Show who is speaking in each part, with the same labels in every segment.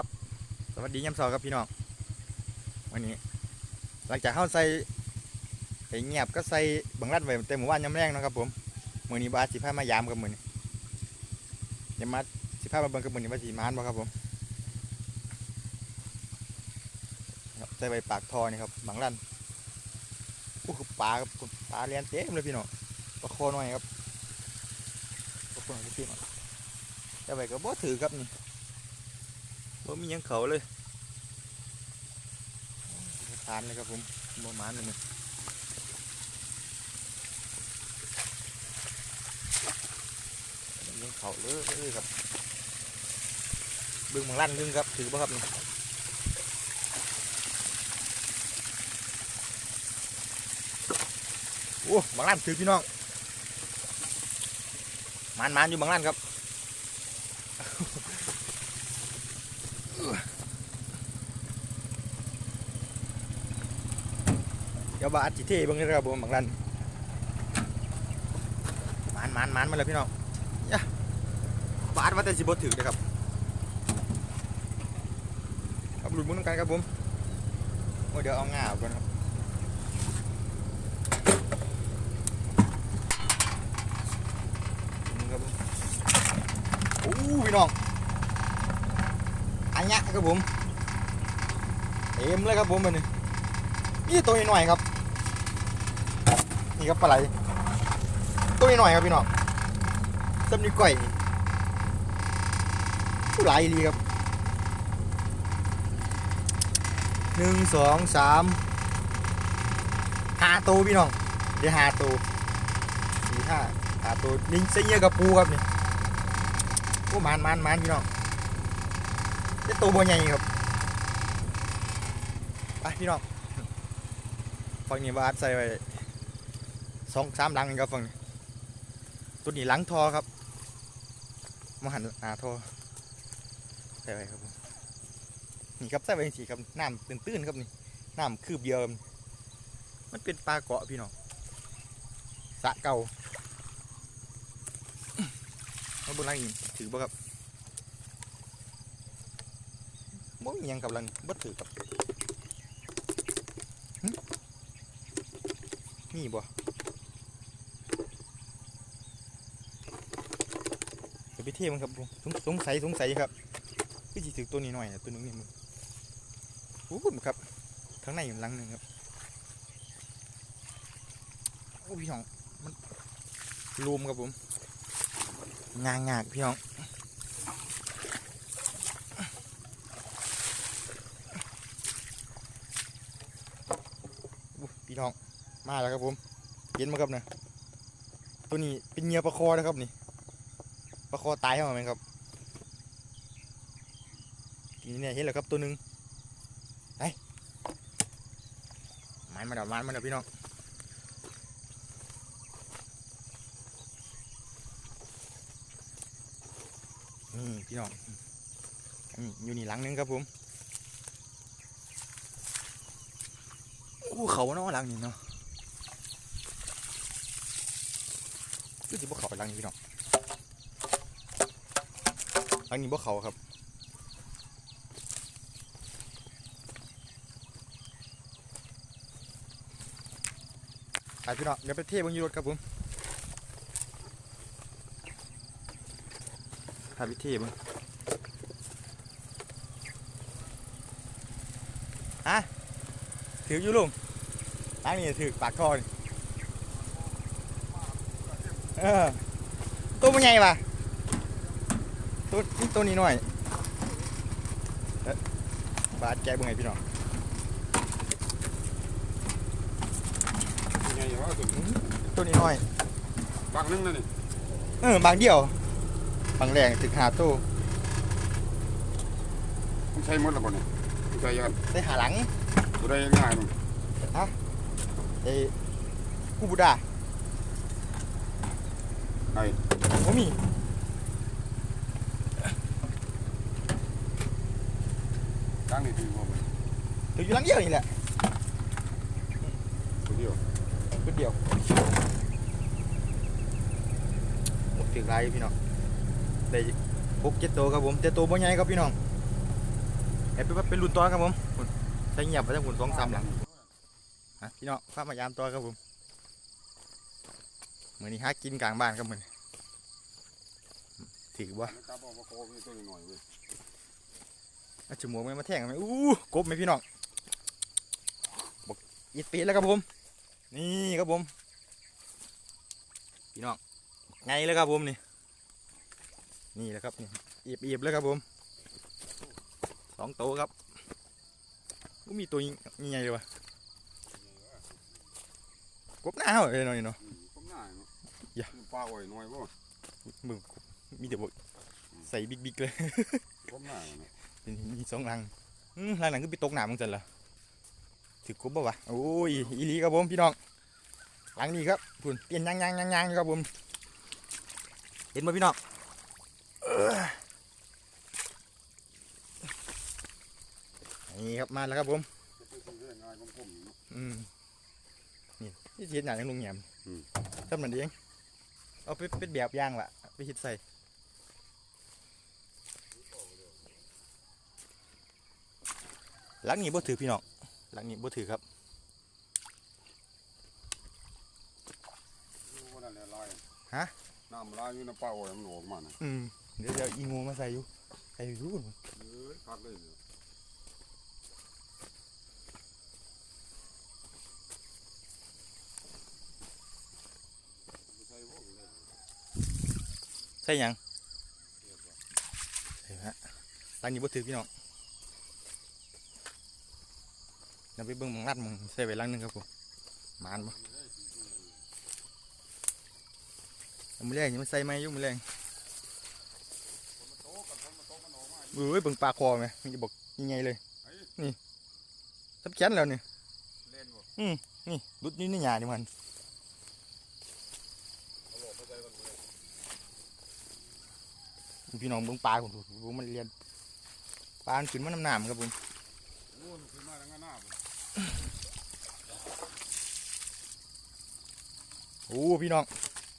Speaker 1: ครับ สวัสดียามเช้าครับพี่น้องวันนี้ หลังจากเข้าใส่ไอ้เงียบก็ใส่บังรัดไว้เต็มหมู่บ้านยามแรงนะครับผมมือนี้บาสสิพามายามกับมือนี้ยวมาสิพามาเบิ่งกับมือนี้ว่าสิมานบ่ครับผมใส่ไว้ปากทอนี่ครับบังรันโอ้คือปลาครับปลาเลียนเต็มเลยพี่น้องปลาโคหน่อยครับปลาโคหน่อยพี่น้องแต่ไว้ก็บ่ถือครับนี่ มียังเขาเลยทานเลยครับผมบ่หมานเลยนี่บ่มีหยังเขาเลยครับเบิ่งบังรันนึงครับถือบ่ครับนี่โอ้บังรันถือพี่น้องมานมานอยู่บังรันครับ เดี๋ ยวบาดจิเท่บิ่งเลยครับผมบางรันมานมานมานมาแล้วพี่น้องยะบาดว่าแต่สิบถือเลยครับครับหลุดมุ้งกันครับผมโอ้เดี๋ยวเอาง่าก่อนครับครับผมโอ้พี่น้องอันยะครับผมเต็มเลยครับผมมันนี่ตัวน้อยครับ นี่ครับปลาไหลตัวนี้หน่อยครับพี่น้องสำนีก่อยผู้ไหลดีครับหนึ่งสองสามหาตัวพี่น้องเดี๋ยวหาตัวสี่ห้าหาตัวนี่เสียกับปูครับนี่โอ้มันมันมันพี่น้องเดี๋ยวตัวบัวใหญ่ครับไปพี่น้องฝั่งนี้บาดใส่ไว้ สองสามหลังครับฝั่งนี้ตัวนี้หลังทอครับมาหันหนาทอใส่ไว้ครับนี่ครับใส่ไว้สีครับน้ำตื้นๆครับนี่น้ำคืบเดียวครับมันเป็นปลาเกาะพี่น้องสะเก่าเอาบนหลังอีกถือบ่ครับบ่มียังกับลังบ่ถือครับนี่บ่ เดี๋ยวไปเทียบมันครับผมสงสงสัยสงสัยครับพี่จีถือตัวนี้หน่อยตัวนึงนี่มึงโอ้โหครับทั้งในอยู่หลังหนึ่งครับโอ้พี่น้องมันรูมครับผมงางงากพี่น้องพี่น้องมาแล้วครับผมเย็นมาครับเนี่ยตัวนี้เป็นเงียปลาคอนะครับนี่ ปลาคอตายเข้ามาไหมครับนี่เนี่ยเห็นแล้วครับตัวหนึ่งไปมันมาดี๋ยวมันมาดี๋ยพี่น้องนี่พี่น้องอยู่นี่หลังหนึงครับผมโอ้เขาเนาะหลังนี้เนาะคือสิบ่เขาหลังนี้พี่น้อง หลังนี้บ่เขาครับไปพี่น้องเดี๋ยวไปเทเบางยูรถครับผมพาไปเทเบางฮะถืออยู่ลุงหลังนี้ถือปากคอนเออตัวมันใหญ่ปะ ตัวนี่ตัวนี้หน่อยเอ๊ะบาดแกบุ้งไงพี่น้อง
Speaker 2: ยังไงวะตัวนี้
Speaker 1: ตัวนี้หน่อย
Speaker 2: บางนึงนั่นนี่
Speaker 1: เออบางเดียว บางแรงถึงหาตัว
Speaker 2: มันใช้หมดแล้วบ่เนี่ยมันใช้ยัน
Speaker 1: ได้หาหลัง
Speaker 2: ตัวได้ง่ายมัน
Speaker 1: ไอ้กูบูดา
Speaker 2: ไอ้
Speaker 1: โอ้มี
Speaker 2: ตั้งนี่ถือว่ามัน
Speaker 1: ตัวอยู่หลังเดียวนี่แหละ
Speaker 2: ตัวเดียว
Speaker 1: ตัวเดียวหมดถึงไรพี่น้องได้หกเจ็ดตัวครับผมเจ็ดตัวบ่ใหญ่ครับพี่น้องให้ไปไปรุ่นต่อครับผมพุ่นใช้เงียบไปทั้งหุ่นสองสามหลังฮะพี่น้องข้ามายามต่อครับผมมือนี้หากินกลางบ้านครับมือนี้ถือว่า
Speaker 2: มันกลับเอามาโคมีตัวหน่อยเว้ย
Speaker 1: อาจมูกไม่มาแทงไหมอู้กบไหมพี่น้องบอกอีดปีดแล้วครับผม นี่ครับผม พี่น้องไงเลยครับผมนี่ นี่แหละครับนี่อีบอีบเลยครับผมสองโตวครับก็มีตัวยังไงเลยวะกบหน้าเหรอหน่อยเนาะ
Speaker 2: อืมผมหน้าเนาะ
Speaker 1: อย่า
Speaker 2: มันปลาอ้อยหน่อยบ่
Speaker 1: มึงมีแต่บอกใส่บิ๊กบิ๊กเลย
Speaker 2: ผมหน้าเนาะ
Speaker 1: นี่มีสองรังอืมรังนั้นก็ไปตกน้ำมึงจันละถือกบบ่วะโอ้ยอีหลีครับผมพี่น้องรังนี้ครับคุณเปลี่ยนยางยางยางยางครับผมเห็นไหมพี่น้องเอ้อนี่ครับมาแล้วครับผม
Speaker 2: จะไปซื้อได้ง่ายกลมๆเนาะ
Speaker 1: อืมนี่ที่เห็นอย่างยังลุงแหยม
Speaker 2: อืม
Speaker 1: ทำมันเองเอาไปเป็นแบบอย่างละไปหิดใส่ หลังนี้บ่ถือพี่น้องหลังนี้บ่ถือครับ
Speaker 2: อยู่ว่านั่นแหละลาย
Speaker 1: ฮะ
Speaker 2: น้ำลายอยู่ในปลาอ้อยมันออกมาน่ะ
Speaker 1: อืมเดี๋ยวจะอีงูมาใส่อยู่ใส่อยู่
Speaker 2: เอ้ยคักเลยเนี่ยใส่บ่เลย
Speaker 1: ใส่หยังใส่ฮะหลังนี้บ่ถือพี่น้อง นำไปเบิ่งหมองรัดหมองใส่ไว้หลังหนึงครับผมหมานบ่เอามือแรงนี่มันใส่ไหมอยู่มือแรงเอ้ยเบิ่งปลาคอไหมมันจะบอกยังไงเลย
Speaker 2: ไอ้
Speaker 1: นี่ทับแขนแล้วนี่
Speaker 2: เล่นบ่
Speaker 1: นี่รุดนี่ในหยานี่มัน
Speaker 2: เอาหลอกไปใส่กันเลย
Speaker 1: พี่น้องเบิ่งปลาผมดูดูมันเรียนปลามันขึ้นมาน้ำหนามครับผม
Speaker 2: โอ้มันขึ้นมาทางหน้าบ่
Speaker 1: โอ้พี่น้อง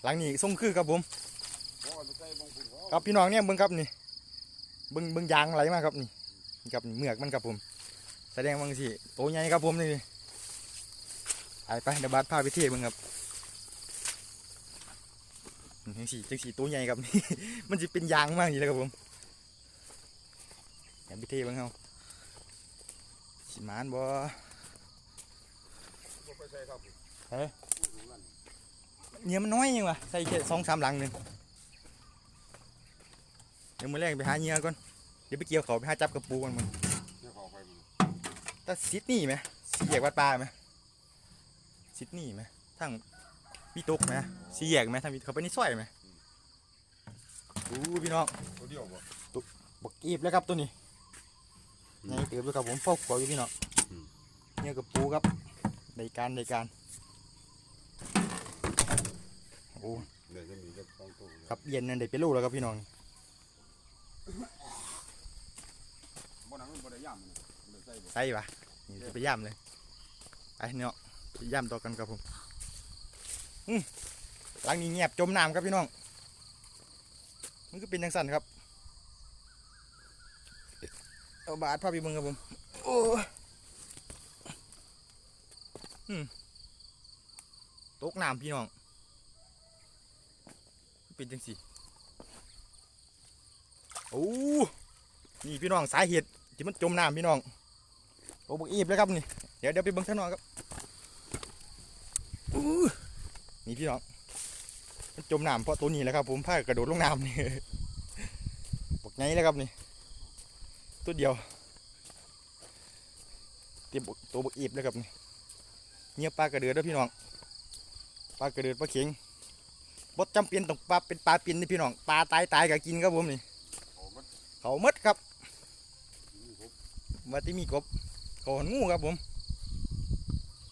Speaker 1: หลังนี้ทรงคือครับผม
Speaker 2: บ่เอาไปใส่บางฝุ่นเขา
Speaker 1: ครับพี่น้องเนี่ยเบิ่งครับนี่เบิ่งเบิ่งยางไหลมาครับนี่นี่ครับนี่เมือกมันครับผม แสดงว่าสิโตใหญ่ครับผมนี่ไปไปเดี๋ยวบาสพาไปเที่ยวเบิ่งครับจังสีจังสีตัวใหญ่ครับมันจะเป็นยางมากนี่เลยครับผมเดี๋ยวไปเที่ยวเบิ่งเฮาสิมานบ่
Speaker 2: บ่ไปใส่ครับ
Speaker 1: เฮ้ ยเนี่ยมันน้อยยังวะใส่แค่สองสามหลังหนึ่งเดี๋ยวมือแรกไปหาเหงื่อก่อนเดี๋ยวไปเกี่ยวเขาไปหาจับกระปูกันมึง
Speaker 2: เนี่ยเขาไปมัน
Speaker 1: แต่ซิดนี่ไหมสีแยกวัดปลาไหมซิดนี่ไหมทั้งพี่ตุกไหมสีแยกไหมทางเขาไปนี่ซอยไหมอู้พี่น้อง
Speaker 2: ตัวเดียวบ่
Speaker 1: บักอีบแล้วครับตัวนี้ไงเติบด้วยครับผมฟอกหัวอยู่พี่น้อง
Speaker 2: อืม
Speaker 1: เนี่ยกับปูครับในการในการ โอ้
Speaker 2: เดี๋ยวจะมีจะสองตัว
Speaker 1: ครับเย็นนั่นได้เป็นลูกแล้วครับพี่น้อง
Speaker 2: บ่นังมันบ่ได้ย่ำมันบ่ได้ใส่บ่
Speaker 1: ใส่ปะนี่จะไปย่ำเลยไปเนาะไปย่ำต่อกันครับผมอืมหลังนี้เงียบจมน้ำครับพี่น้องมันก็เป็นจังสันครับเอาบาดพาไปเบิ่งครับผมโอ้ยอืมตกน้ำพี่น้อง เป็นจังสิโอ้นี่พี่น้องสาเหตุที่มันจมน้ำพี่น้องโอ้บกอีบเลยครับนี่เดี๋ยวเดี๋ยวไปเบิ่งท่างนอกครับอู้นี่พี่น้องมันจมน้ำเพราะตัวนี้แหละครับ ผมพากระโดดลงน้ำนี่บกไงเลยครับนี่ตัวเดียวเตรียมบกตัวบกอีบเลยครับนี่เงียบปลากระเดือดด้วยพี่น้องปลากระเดือดปลาเข็ง บดจำเป็นต้องปลาเป็นปลาปินนี่พี่น้องปลาตายตายก็กินครับผมนี่
Speaker 2: เขามัน
Speaker 1: เขาหมดครับ
Speaker 2: มา
Speaker 1: ที่มีกบเขาหันงูครับผม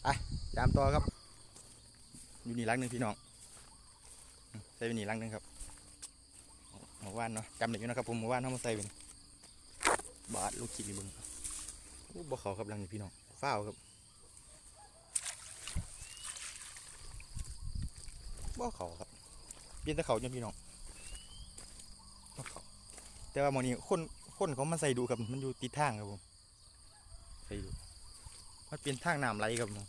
Speaker 1: ไปยามต่อครับ อยู่นี่ลังหนึ่งพี่น้องใส่ไปนี่ลังหนึ่งครับหมู่บ้านเนาะจำได้อยู่นะครับผมหมู่บ้านเขามาใส่เป็นบาทลูกคิดนี่บึงโอ้บ่เขาครับลังนี้พี่น้องฟ้าวครับบ่เขาครับ เปลี่ยนต่เขาจนพี่น้องบ่เขาแต่ว่าหมอนี้คนคนเขามาใส่ดูครับมันอยู่ติดทางครับผมใส่ดูมันเป็นทางน้ำไหลครับผม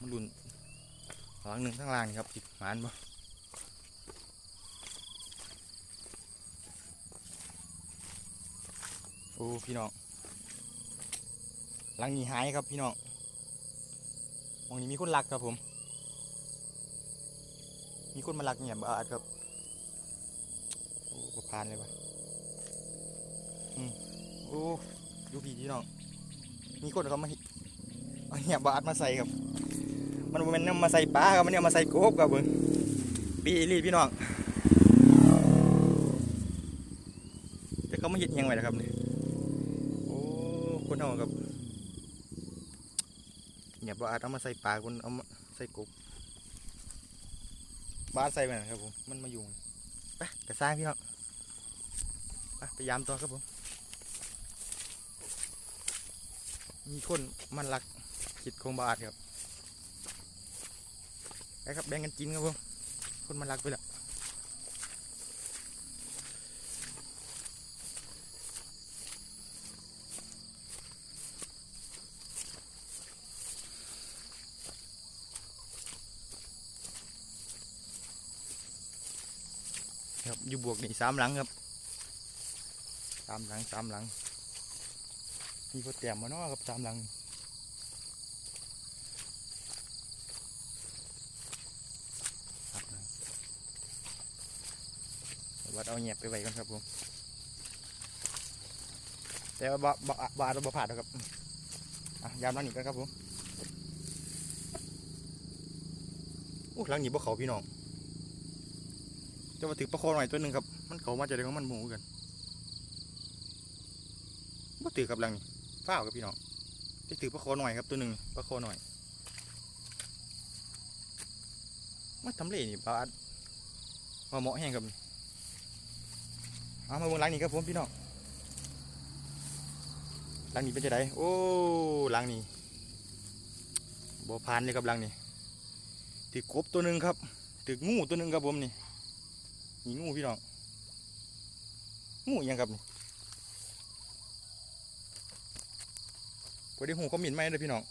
Speaker 1: มันรุนหลังหนึ่งข้างล่างครับจิกหมานบ่โอ้พี่น้องหลังนี้หายครับพี่น้องมองนี้มีคนรักครับผม มีคนมารักเนี่ยบาดครับโอ้ประพานเลยว่ะอืมโอ้ดูพี่พี่น้อง มีคนเขามาเอาเนี่ยบาดมาใส่ครับ มันมันนำมาใส่ปลาครับมันเนี่ยมาใส่กบครับเบิ่งปีรีพี่น้องแต่เขามาเห็ดอิหยังไว้นะครับเนี่ยโอ้คนเอาครับเนี่ยบาดเอามาใส่ปลาคนเอามาใส่กบ บาดใส่ไปนะครับผมมันมาอยู่ไปกระซ้างพี่น้องไปยามตัวครับผม มีคนมันรักขิดคงบาทครับไปครับแบ่งกันกินครับผมคนมันรักไปแล้วครั บวกนี่สามหลังครับสามหลังสามหลังมีพอแต้มมาเนาะครับสามหลังครับวัดเอาเงียบไปไว้กันครับผมแต่ว่าบ่บ่บ่าจจะบ่ผ่านหรอกครับอะยามหลังนี้กันครับผมอู้หลังนี้บ่เขาพี่น้อง จะมาถือประคอหน่อยตัวหนึ่งครับ มันเขามาจะได้ของมันหมูกันบ่ถือกับลังนี้เฝ้าวครับพี่น้องที่ถือปลาโคหน่อยครับตัวหนึ่งปลาโคหน่อยมาทำเลนี่ปลาอัดมาเหมาะแห้งครับเอามาเบิ่งหลังนี้ครับผมพี่น้องหลังนี้เป็นจะไดโอ้หลังนี้บ่พานเลยครับหลังนี้ถือกบตัวหนึ่งครับถืองูตัวหนึ่งครับผมนี่ นี่งูพี่น้องงูยังครับนี่พอดีหูเขาหมิ่นไหมเลยพี่น้อง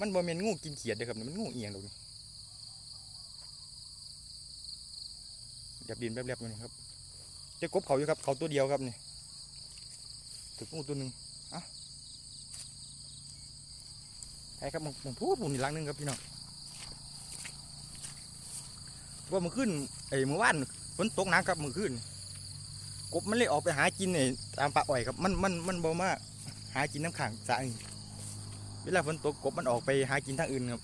Speaker 1: มันบ่แม่นงูกินเขียดเด้อครับมันงูเอียงดอกนี่หยับดินแลบๆอยู่นี่ครับจะกบเขาอยู่ครับเขาตัวเดียวครับนี่ถึงงูตัวหนึ่งอะใช่ครับมึงมึงพูดผมอีกลังหนึงครับพี่น้อง ว่ามันขึ้นไอ้เมื่อวานฝนตกหนักครับมือขึ้นกบมันเลยออกไปหากินไอ้ตามป่าอ้อยครับมันมันมันบ่มาหากินน้ำขังสระอื่นเวลาฝนตกกบมันออกไปหากินทางอื่นครับ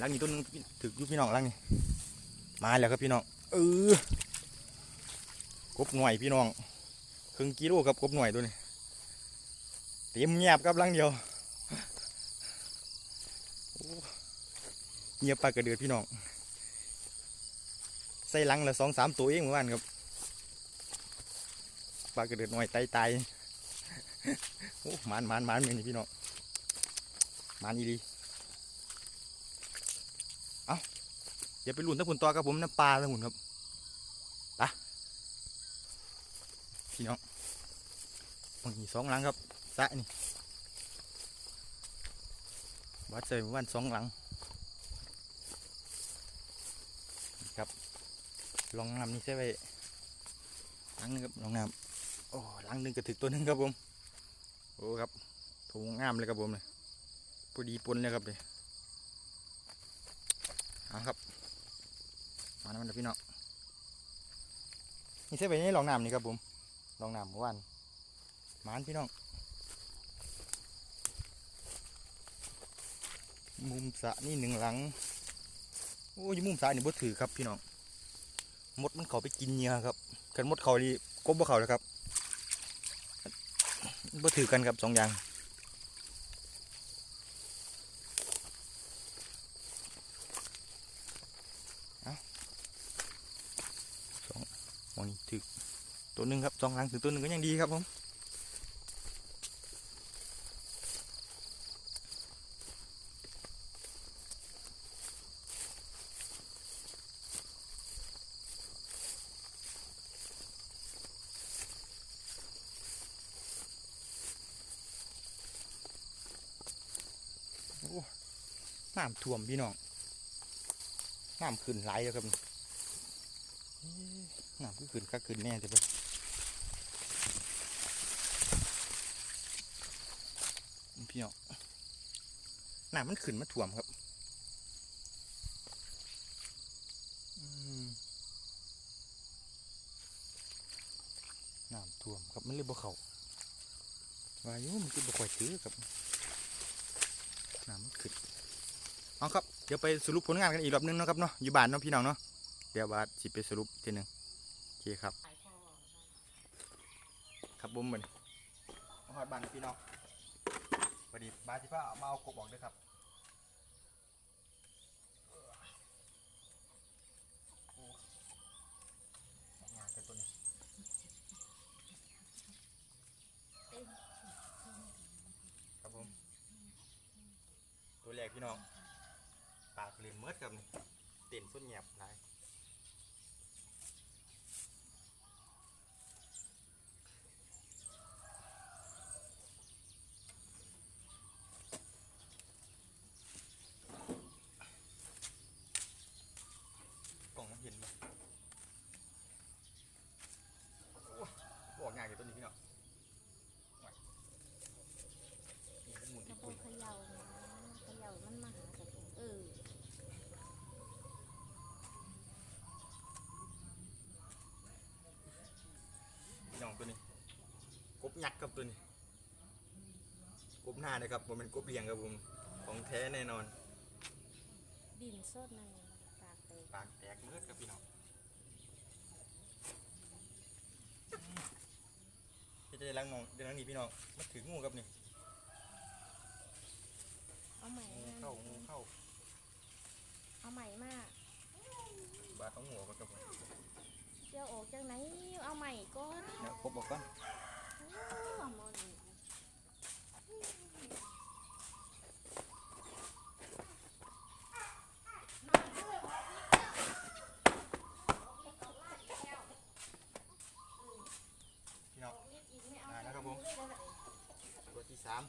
Speaker 1: ลังนี้ต้นถือพี่น้องลังนี้มาแล้วครับพี่น้องเออกบหน่วยพี่น้องครึ่งกิโลครับกบหน่วยตัวนี้เต็มเงียบครับลังเดียวโอ้ เงียบปลากระเดือดพี่น้อง ใส่ลังละสองสามตัวเองเมื่อวานครับปลากระเดือดหน่อยไตตายโอ้มานมานมานเลยนี่พี่น้องมานอีดีเอาเดี๋ยวไปลุ่นทั้งผุนตัวกับผมน้ำปลาทั้งผุนครับไปพี่น้องมันมีสองหลังครับสะนี่วัดเสยวันสองหลังนี่ ครับลองนำนี่ใช่ไหมหลังนึงครับลองนำโอ้หลังหนึ่งกระถึกตัวหนึงครับผมโอ้ครับถุงงามเลยครับผมเลยพอดีปนเลยครับเลยเอาครับมาแล้วมันนะพี่น้องนี่ใช่ไปนี่ลองน้ำนี่ครับผมลองน้ำเมื่อวานมานพี่น้องมุมสะนี่หนึ่งหลัง โอ้ยมุมสระนี่บ่ถือครับพี่น้องมดมันเขาไปกินเหยื่อครับกันมดเขาดีกบบ่เขาเลยครับบ่ถือกันครับสองอย่างสองนี่ถือตัวหนึ่งครับสองหลังถือตัวหนึ่งก็ยังดีครับผม น้ำท่วมพี่น้องน้ำขึ้นไหลแล้วครับน้ำก็ขึ้นก็ขึ้นแน่แต่เพิ่นพี่น้องน้ำมันขึ้นมาท่วมครับน้ำท่วมครับมันเลยบ่เขาว่ายู่มันคือบ่ค่อยถือครับน้ำมันขึ้น เอาครับเดี๋ยวไปสรุปผลงานกันอีกรอบนึงนะครับเนาะอยู่บ้านเนาะพี่น้องเนาะเดี๋ยวบาสสิไปสรุปทีหนึ่งโอเคครับ ครับบุ้มเหมันหอดบ้านพี่น้องพอดีบาสสิพามาเอากบออกด้วยครับงานแต่ตัวนี้ครับผมตัวแรกพี่น้องปากเรียนเมิด ครับนี่เต้นสุดแหยบหลายกล่องมันเห็นไหมโอ้บอกง่ายเลยตัวนี้พี่น้องนี่มันหมุน
Speaker 3: ก
Speaker 1: อี
Speaker 3: ระ
Speaker 1: ก
Speaker 3: โป
Speaker 1: คุ
Speaker 3: ง
Speaker 1: ย
Speaker 3: เขย่านะเขย่ามันมาหากับผมเออ
Speaker 1: พี่น้องตัวนี้กบ ยักษ์ครับตัวนี้กบหน้านะครับผมเป็นกบเลี้ยงครับผมของแท้แน่นอน
Speaker 3: ดินสดในปากเตะ
Speaker 1: ปากแตกเมือดครับพี่น้องจะได้ล้างน้องเดี๋ยวล้างนี่พี่น้องมาถึงงูครับนี่
Speaker 3: เอาใหม่
Speaker 1: งู
Speaker 3: มา
Speaker 1: เข้างูเข้า
Speaker 3: เอาใหม่มา
Speaker 1: บาดเอาหัวก่อนครับผม
Speaker 3: เดี๋ยวออกจากไหนเอาใหม่ก่อน
Speaker 1: เดี๋ยวกบบอกก่อน
Speaker 3: โอ้หมอนี่
Speaker 1: พี่น้อง
Speaker 3: อีกไม่เอา
Speaker 1: อ่านะครับผมตัวที่สาม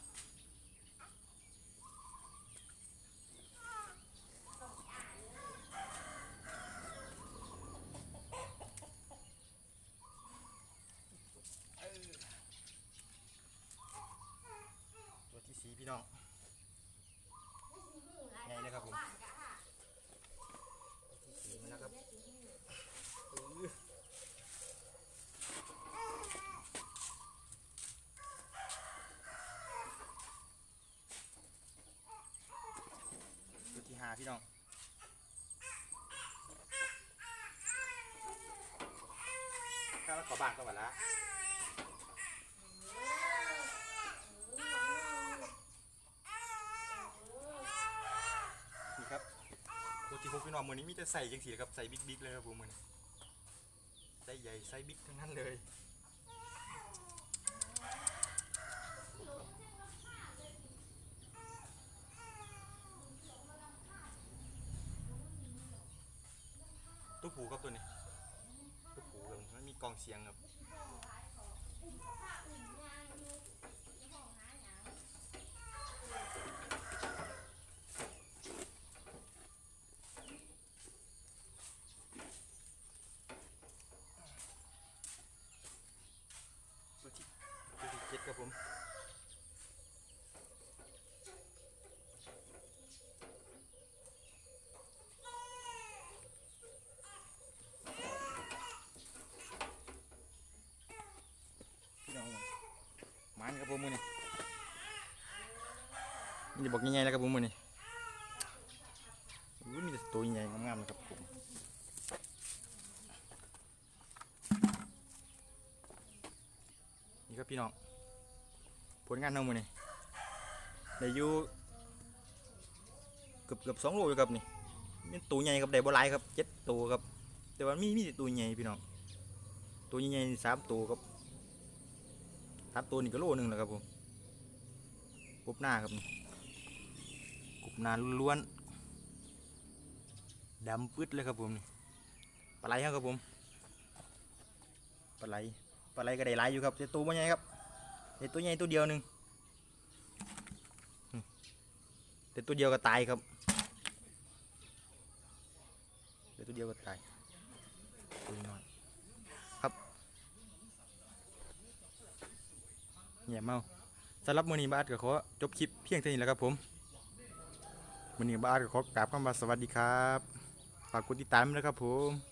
Speaker 1: เออตัวที่สี่พี่น้องไงนะครับผมสี่มาแล้วครับเออตัวที่ห้าพี่น้องข้าวขอ บางก็หมดละนี่ครับตัวที่หกพี่น้องมือนี้มีแต่ใส่จังสีครับใส่บิ๊กๆเลยครับผมมือนี้ใส่ใหญ่ใส่บิ๊กทั้งนั้นเลย ตู้ผูครับตัวนี้ตู้ผู ครับมันมีกองเสียงครับตัวที่ตัวที่เจ็ดครับผมพี่น้องมันครับผมมือนี่มั นจะบอกยังไงแล้วครับผมมือนี่มีแต่ตัวใหญ่งามๆนะครับผมนี่ครับพี่น้อง ผลงานของมือนี่ได้อยู่เกือบเกือบสองโลอยู่ครับนี่มีตัวใหญ่ครับได้บ่หลายครับเจ็ดตัวครับ แต่ว่ามีมีแต่ตัวใหญ่พี่น้อง ตัวใหญ่สามตัวครับครับตัวนี้ก็โลหนึ่งแล้วครับผมกบหน้าครับนี่ บนาล้วนดำปึ๊ดเลยครับผมนี่ปลาไหลครับผมปลาไหลปลาไหลก็ได้หลายอยู่ครับแต่ตัวมันใหญ่ครับแต่ตัวใหญ่ตัวเดียวหนึ่งแต่ตัวเดียวก็ตายครับเดี๋ยวตัวเดียวก็ตายตัวน้อยครับเงียบเมาสำหรับมือนี้บาสก็ขอจบคลิปเพียงเท่านี้แล้วครับผม วันนี้บาสก็ขอกราบคำว่าสวัสดีครับ ฝากกดติดตามด้วยครับผม